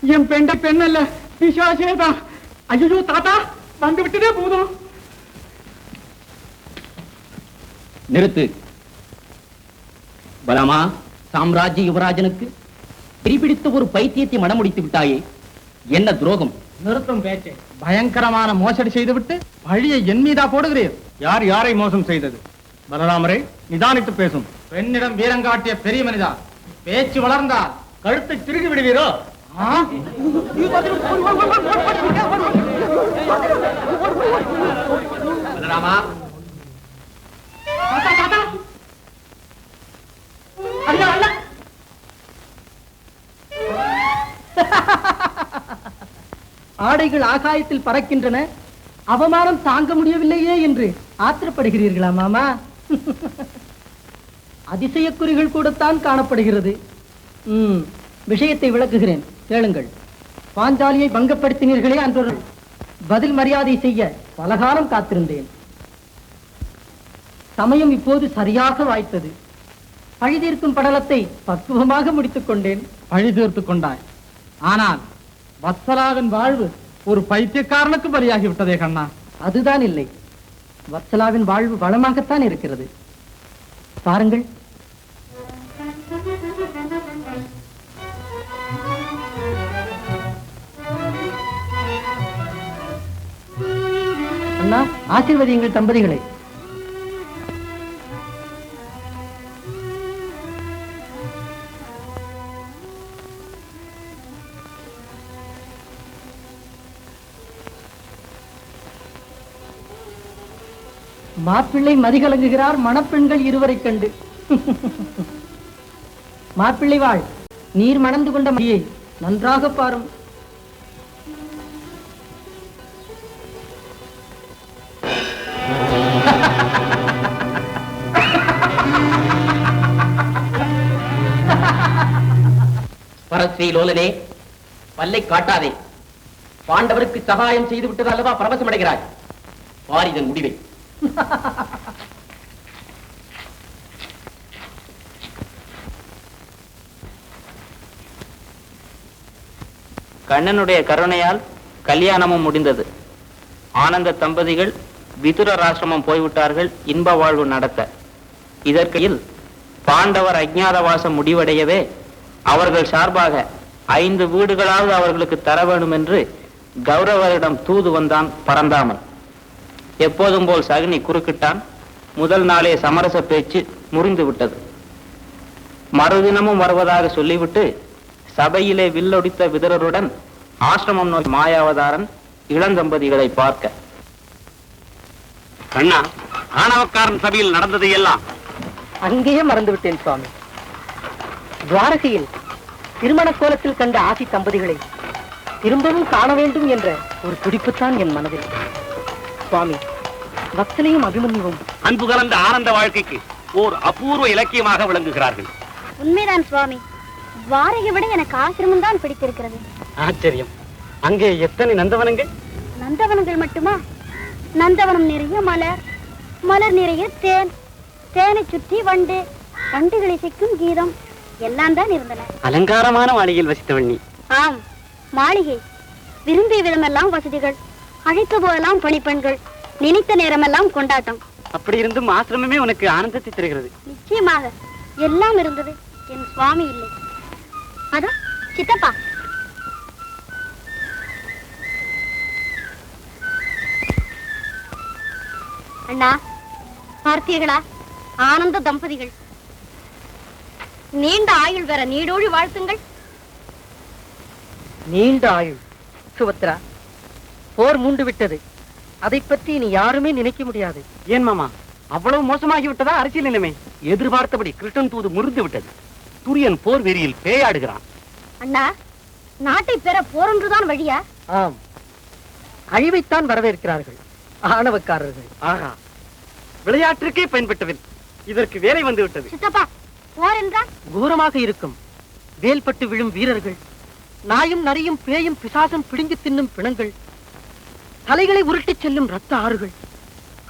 என் பெண்ட பெண் அல்ல. பிசாசேதான் ஐயோ தாத்தா வந்து விட்டதே போதும். நிறுத்து. பலமா சாம்ராஜ்ய யுவராஜனுக்கு பிடித்த ஒரு பைத்தியத்தை மடமுடித்து விட்டாயே. என்ன துரோகம்? நிறுத்தும் பேச்சு. பயங்கரமான மோசடி செய்துவிட்டு பழியை என் மீதா போடுகிறீர். யார் யாரை மோசம் செய்தது? பலராமரே நிதானித்து பேசும். பெண்ணிடம் வீரங்காட்டிய பெரிய மனிதா. பேச்சு வளர்ந்தால் கழுத்தை திருகி விடுவீரோ? ஐயா. ஆடைகள் ஆகாயத்தில் பறக்கின்றன. அவமானம் தாங்க முடியவில்லையே என்று ஆத்திரப்படுகிறீர்களா மாமா? அதிசயக்குறிகள் கூடத்தான் காணப்படுகிறது. ம் விஷயத்தை விளக்குகிறேன். கேளுங்கள். பாஞ்சாலியை பங்கப்படுத்தினீர்களே அன்றொரு பதில் மரியாதை செய்ய பலகாலம் காத்திருந்தேன். சமயம் இப்போது சரியாக வாய்த்தது. பழிதீர்க்கும் படலத்தை பக்குவமாக முடித்துக் கொண்டேன். பழி தீர்த்து கொண்டாய். ஆனால் வத்சலாவின் வாழ்வு ஒரு பைத்தியக்காரனுக்கு பலியாகி விட்டதே கண்ணா. அதுதான் இல்லை. வத்சலாவின் வாழ்வு வளமாகத்தான் இருக்கிறது. பாருங்கள். ஆசீர்வதியுங்கள் தம்பதிகளை. மாப்பிள்ளை மதிகலங்குகிறார் மணப்பெண்கள் இருவரை கண்டு. மாப்பிள்ளை வாழ் நீர் மணந்து கொண்ட மதியை நன்றாக பாரும். பரஸ்ரீ லோலனே பல்லை காட்டாதே. பாண்டவருக்கு சகாயம் செய்து விட்டது அல்லவா பிரபசம் அடைகிறாய் பாரிதன் முடிவை. கண்ணனுடைய கருணையால் கல்யாணமும் முடிந்தது. ஆனந்த தம்பதிகள் விதுர ராசிரமம் போய்விட்டார்கள் இன்ப வாழ்வு நடத்த. இதற்கையில் பாண்டவர் அஜ்ஞாதவாசம் முடிவடையவே அவர்கள் சார்பாக ஐந்து வீடுகளாவது அவர்களுக்கு தர வேண்டும் என்று கௌரவரிடம் தூது வந்தான் பரந்தாமன். எப்போதும் போல் சகுனி குறுக்கிட்டான். முதல் நாளே சமரச பேச்சு முறிந்து விட்டது. மறுதினமும் வருவதாக சொல்லிவிட்டு சபையிலே வில்லொடித்த விதரருடன் ஆசிரமம் நோக்கி மாயாவதாரன் இளந்தம்பதிகளை பார்க்க. கண்ணா ஆணவக்காரன் சபையில் நடந்தது எல்லாம் அங்கேயே மறந்து விட்டேன் சுவாமி. துவாரகையில் திருமண கோலத்தில் கண்ட ஆசி தம்பதிகளை திரும்பவும் காண வேண்டும் என்ற ஒரு துடிப்புத்தான் என் மனதில். சுவாமி வத்சலையும் அபிமன்யுவும் அன்பு கலந்த ஆனந்த வாழ்க்கைக்கு ஓர் அபூர்வ இலக்கியமாக விளங்குகிறார்கள். உண்மைதான் சுவாமி. துவாரகை விட எனக்கு ஆசிரமம் தான் பிடித்திருக்கிறது. ஆச்சரியம். அங்கே எத்தனை நந்தவனங்கள்? நந்தவனங்கள் மட்டுமா? நந்தவனம் நிறைய மலர் மலர் நிறைய தேன் தேனை சுற்றி வண்டு வண்டுகள் இசைக்கும் கீதம் எல்லாம் தான் இருந்தன. அலங்காரமான மாளிகையில் வசித்தவள் நீ. ஆம் மாளிகை. விரும்பிய விதமெல்லாம் வசதிகள். அழைத்த போதெல்லாம் பணிப்பெண்கள். நினைத்த நேரமெல்லாம் கொண்டாட்டம். அப்படி இருந்தும் ஆசிரமமே உனக்கு ஆனந்தத்தை தருகிறது. நிச்சயமாக. எல்லாம் இருந்தது. என் சுவாமி இல்லை. அதான் சித்தப்பா. அண்ணா பார்த்தீர்களா ஆனந்த தம்பதிகள். நீண்ட ஆயுள் பெற நீடோழி வாழ்த்துங்கள். நீண்ட ஆயுள். சுபத்ரா போர் மூண்டு விட்டது. அதை பற்றி நீ யாருமே நினைக்க முடியாது. ஏன் மாமா? அவ்வளவு மோசமாகி விட்டதா அரசியல் நிலைமை? எதிர்பார்த்தபடி கிருஷ்ணன் தூது முறிந்து விட்டது. துரியன் போர் வெறியில் பேயாடுகிறான். அண்ணா நாட்டை பெற போரொன்றுதான் வழியா? ஆம். அழிவைத்தான் வரவேற்கிறார்கள் ஆணவக்காரர்கள். ஆகா விளையாட்டிற்கே பயன்பட்டவில் இதற்கு வேலை வந்து விட்டது சித்தப்பா போர் என்றால்? கோரமாக இருக்கும். வேல்பட்டு விழும் வீரர்கள் நாயும் நரியும் பேயும் பிசாசம் பிடுங்கி தின்னும் பிணங்கள் தலைகளை உருட்டிச் செல்லும் ரத்த ஆறுகள்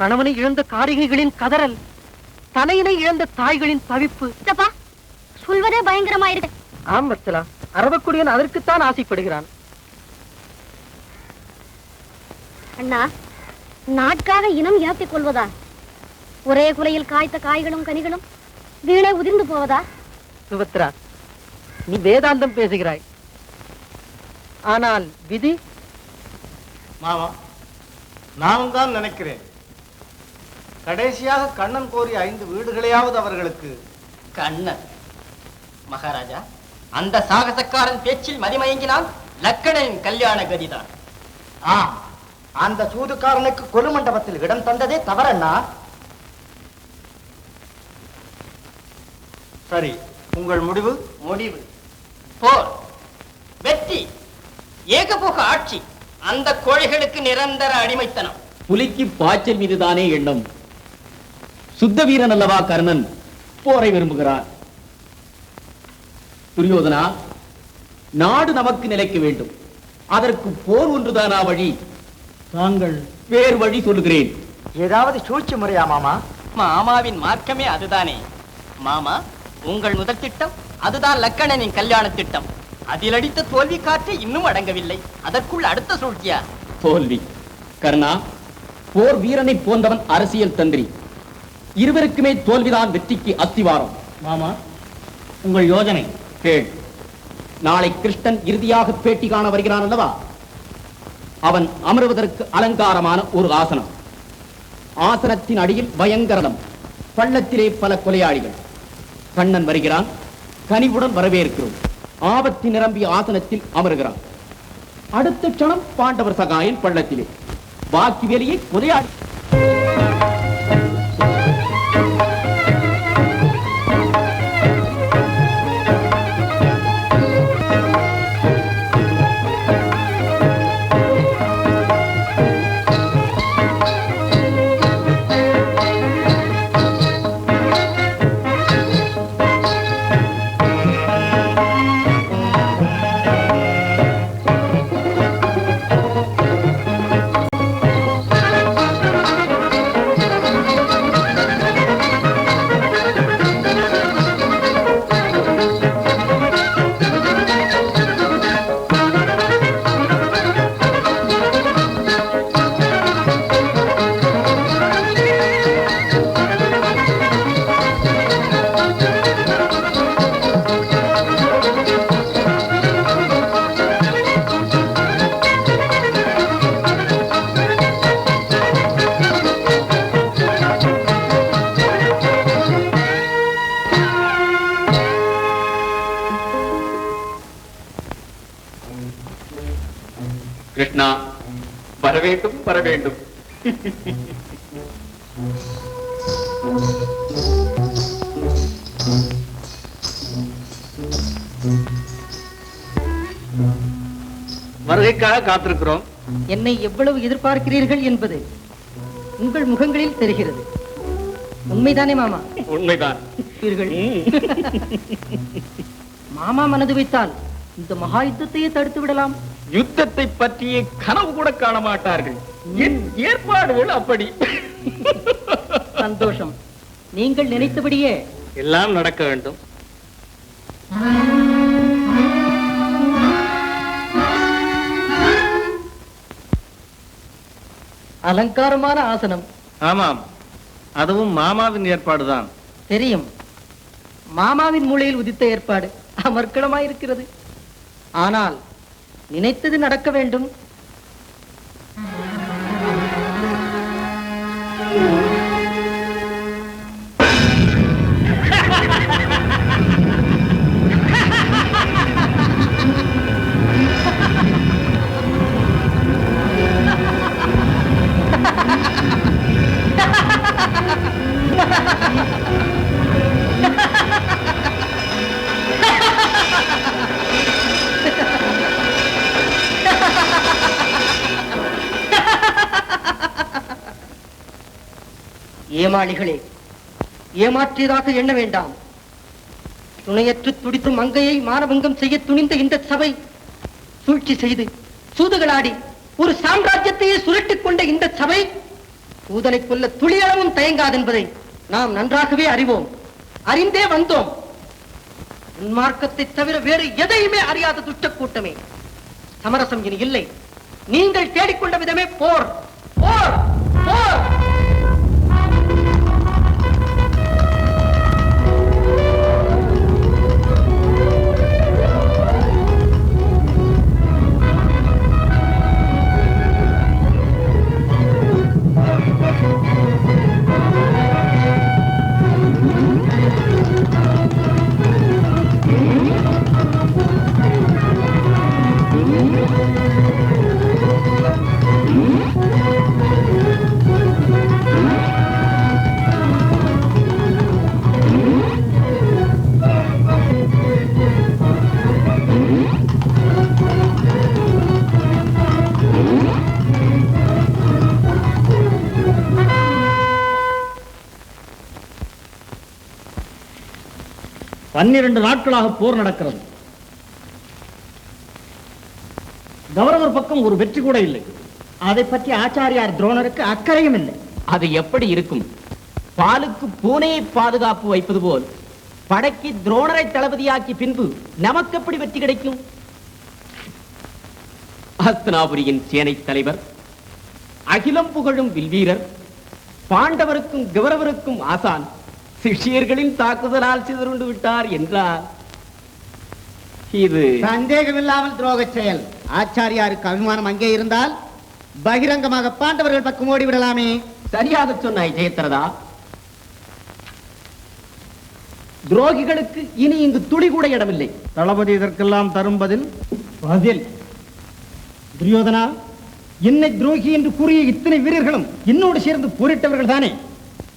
கணவனை இழந்த காரிகைகளின் கதறல் தனையினை இழந்த தாய்களின் தவிப்பு. சொல்வதே பயங்கரமா இருக்கு ஆம் வத்சலா அரவக்குடியன் அதற்குத்தான் ஆசைப்படுகிறான். அண்ணா நாட்காக இனம் ஏற்றிக் கொள்வதா? ஒரே குலையில் காய்த்த காய்களும் கனிகளும் வீணே உதிர்ந்து போவதா? சுபத்ரா நீ வேதாந்தம் பேசுகிறாய். ஆனால் விதி? மாமா நானும் தான் நினைக்கிறேன். கடைசியாக கண்ணன் கோரிய ஐந்து வீடுகளையாவது அவர்களுக்கு கண்ணன். மகாராஜா அந்த சாகசக்காரன் பேச்சில் மதிமயங்கினால் லக்கணனின் கல்யாண கதிதான். ஆ அந்த சூதுக்காரனுக்கு கொலு மண்டபத்தில் இடம் தந்ததே தவறண்ணா. சரி உங்கள் முடிவு? முடிவு. போர். வெற்றி. ஏகபோக ஆட்சி. அந்த கோழைகளுக்கு நிரந்தர அடிமைத்தனம். புலிக்கு பாய்ச்சல் மீதுதானே எண்ணம். சுத்த வீரன் அல்லவா கர்ணன்? போரை விரும்புகிறார். துரியோதனா நாடு நமக்கு நிலைக்க வேண்டும். அதற்கு போர் ஒன்றுதானா வழி? தாங்கள் வேறு வழி சொல்லுகிறேன். ஏதாவது சூழ்ச்சி முறையா மாமா? மாமாவின் மார்க்கமே அதுதானே. மாமா உங்கள் முதல் திட்டம் அதுதான் லக்கணனின் கல்யாண திட்டம். அதில் அடித்த தோல்வி காற்று இன்னும் அடங்கவில்லை. அதற்குள் அடுத்த சூழ்ச்சியா? தோல்வி. கர்ணா போர் வீரனை போன்றவன் அரசியல் தந்திரி. இருவருக்குமே தோல்விதான் வெற்றிக்கு அஸ்திவாரம். மாமா உங்கள் யோஜனை. கேள். நாளை கிருஷ்ணன் இறுதியாக பேட்டி காண வருகிறான் அல்லவா? அவன் அமருவதற்கு அலங்காரமான ஒரு ஆசனம். ஆசனத்தின் அடியில் பயங்கரணம் பள்ளத்திலே பல கொலையாளிகள். கண்ணன் வருகிறான். கனிவுடன் வரவேற்கிறோம். ஆபத்து நிரம்பிய ஆசனத்தில் அமருகிறான். அடுத்த க்ஷணம் பாண்டவர் சகாயன் பள்ளத்திலே. பாக்கி வேலையை கொலையாளி வேண்டும் வர வேண்டும். வருகைக்காக காத்திருக்கிறோம். என்னை எவ்வளவு எதிர்பார்க்கிறீர்கள் என்பது உங்கள் முகங்களில் தெரிகிறது. உண்மைதானே மாமா? உண்மைதான். மாமா மனது வைத்தால் இந்த மகா யுத்தத்தையே தடுத்து விடலாம். யுத்தத்தை பற்றிய கனவு கூட காண மாட்டார்கள் என் ஏற்பாடுகள் அப்படி. சந்தோஷம். நீங்கள் நினைத்தபடியே. எல்லாம் நடக்க வேண்டும். அலங்காரமான ஆசனம். ஆமாம். அதுவும் மாமாவின் ஏற்பாடுதான். தெரியும். மாமாவின் மூளையில் உதித்த ஏற்பாடு அமர்க்கலமாயிருக்கிறது ஆனால் நினைத்தது நடக்க வேண்டும். ஏமாளிகளே ஏமாற்றியதாக எண்ண வேண்டாம். துணையற்று துடித்தும் மங்கையை மானபங்கம் செய்ய துணிந்த இந்த சபை சூழ்ச்சி செய்து சூதுகளாடி ஒரு சாம்ராஜ்யத்தையே சுருட்டிக் கொண்ட இந்த சபை சூதனை கொல்ல துளியளவும் தயங்காதென்பதை நாம் நன்றாகவே அறிவோம். அறிந்தே வந்தோம். உன்மார்க்கத்தை தவிர வேறு எதையுமே அறியாத துஷ்ட கூட்டமே. சமரசம் இனி இல்லை. நீங்கள் தேடிக்கொண்ட விதமே போர் போர். போர்! பன்னிரண்டு நாட்களாக போர் நடக்கிறது. கௌரவர் பக்கம் ஒரு வெற்றி கூட இல்லை. அதை பற்றி ஆச்சாரியார் துரோணருக்கு அக்கறையும் இல்லை. அது எப்படி இருக்கும்? பாலுக்கு பூனையை பாதுகாப்பு வைப்பது போல் படைக்கு துரோணரை தளபதியாக்கி பின்பு நமக்கு எப்படி வெற்றி கிடைக்கும்? ஹஸ்தனாபுரியின் சேனை தலைவர் அகிலம் புகழும் வில்வீரர் பாண்டவருக்கும் கௌரவருக்கும் ஆசான் சிஷ்யர்களின் தாக்குதலால் சிதறுண்டு விட்டார் என்றார். இது சந்தேகமில்லாமல் துரோக செயல். ஆச்சாரியாருக்கு அபிமானம் அங்கே இருந்தால் பகிரங்கமாக பாண்டவர்கள் பக்கம் ஓடி விடலாமே சரியாக சொன்னாய் ஜெயத்ரதா. துரோகிகளுக்கு இனி இங்கு துளி கூட இடமில்லை. தளபதி இதற்கெல்லாம் தரும் பதில்? பதில். துரியோதனா என்னை துரோகி என்று கூறிய இத்தனை வீரர்களும் என்னோடு சேர்ந்து போரிட்டவர்கள் தானே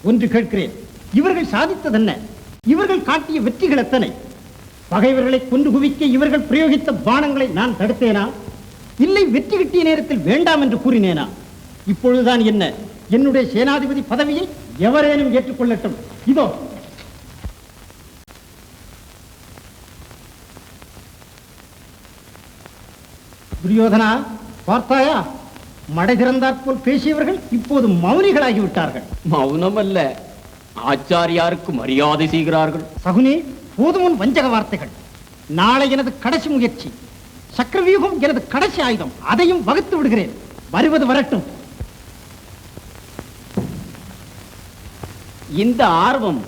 ஒன்று கேட்கிறேன். இவர்கள் சாதித்ததென்ன? இவர்கள் காட்டிய வெற்றிகள் எத்தனை பகைவர்களை கொண்டு குவிக்க இவர்கள் பிரயோகித்த பானங்களை நான் தடுத்தேனா? இல்லை வெற்றி கிட்டிய நேரத்தில் வேண்டாம் என்று கூறினேனா? இப்பொழுதுதான் என்ன? என்னுடைய சேனாதிபதி பதவியை எவரேனும் ஏற்றுக்கொள்ளட்டும். இதோ. துரியோதனா பார்த்தாயா? மடை திறந்தாற்போல் பேசியவர்கள் இப்போது மௌனிகளாகி விட்டார்கள் மௌனம் அல்ல ஆச்சாரியாருக்கு மரியாதை செய்கிறார்கள். சகுனி போதுமுன் வஞ்சக வார்த்தைகள். நாளை எனது கடைசி முயற்சி. சக்கரவியூகம் எனது கடைசி ஆயுதம். அதையும் வகுத்து விடுகிறேன். வருவது வரட்டும். இந்த ஆர்வம்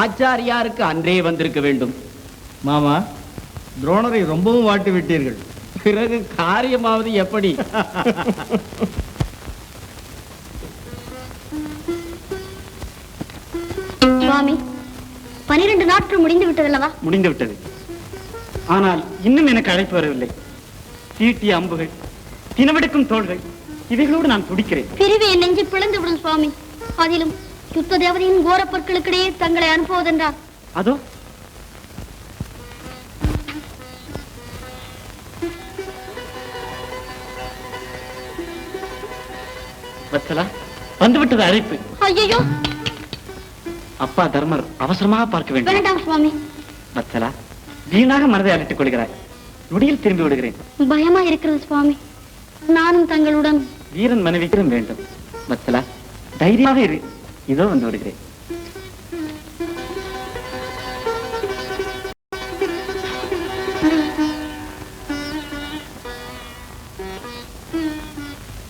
ஆச்சாரியாருக்கு அன்றே வந்திருக்க வேண்டும். மாமா துரோணரை ரொம்பவும் வாட்டி விட்டீர்கள். பிறகு காரியமாவது எப்படி? சுவாமி. பனிரெண்டு நாட்கள் முடிந்து விட்டதல்லவா? முடிந்து விட்டது ஆனால் இன்னும் எனக்கு அழைப்பு வரவில்லை. தீட்டிய அம்புகள் தினவெடுக்கும் தோள்கள் இவைகளோடு நான் துடிக்கிறேன். பிரிவு என் நெஞ்சு பிளந்து விடும் சுவாமி. அதிலும் யுத்த தேவதையின் கோர பொருட்களுக்கிடையே தங்களை அனுப்புவதென்றால்? அதோ. வத்சலா வந்துவிட்டது அழைப்பு. ஐயோ அப்பா தர்மர் அவசரமாக பார்க்க வேண்டும். வேண்டாம் சுவாமி. வத்சலா வீணாக மனதை அழைத்துக் கொள்கிறாய். நொடியில் திரும்பி விடுகிறேன். பயமா இருக்கிறது சுவாமி. நானும் தங்களுடன். வீரன் மனைவிக்கும் வேண்டும். வத்சலா தைரியமாக இரு. இதோ வந்து விடுகிறேன்.